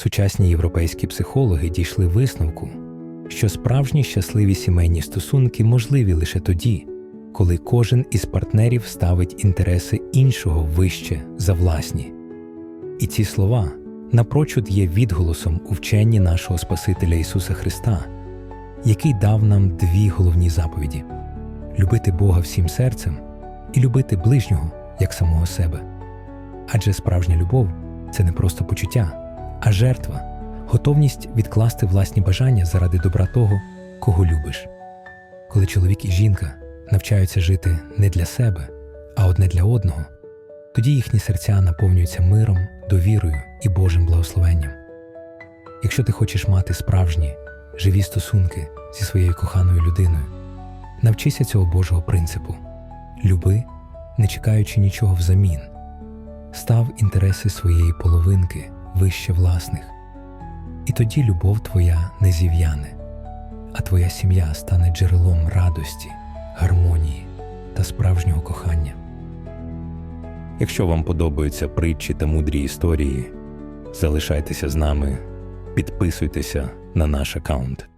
Сучасні європейські психологи дійшли висновку, що справжні щасливі сімейні стосунки можливі лише тоді, коли кожен із партнерів ставить інтереси іншого вище за власні. І ці слова напрочуд є відголосом у вченні нашого Спасителя Ісуса Христа, який дав нам дві головні заповіді любити Бога всім серцем і любити ближнього як самого себе. Адже справжня любов це не просто почуття, жертва, готовність відкласти власні бажання заради добра того, кого любиш. Коли чоловік і жінка навчаються жити не для себе, а одне для одного, тоді їхні серця наповнюються миром, довірою і Божим благословенням. Якщо ти хочеш мати справжні, живі стосунки зі своєю коханою людиною, навчися цього Божого принципу люби, не чекаючи нічого взамін, став інтереси своєї половинки вище власних, і тоді любов твоя не зів'яне, а твоя сім'я стане джерелом радості, гармонії та справжнього кохання. Якщо вам подобаються притчі та мудрі історії, залишайтеся з нами, підписуйтеся на наш аккаунт.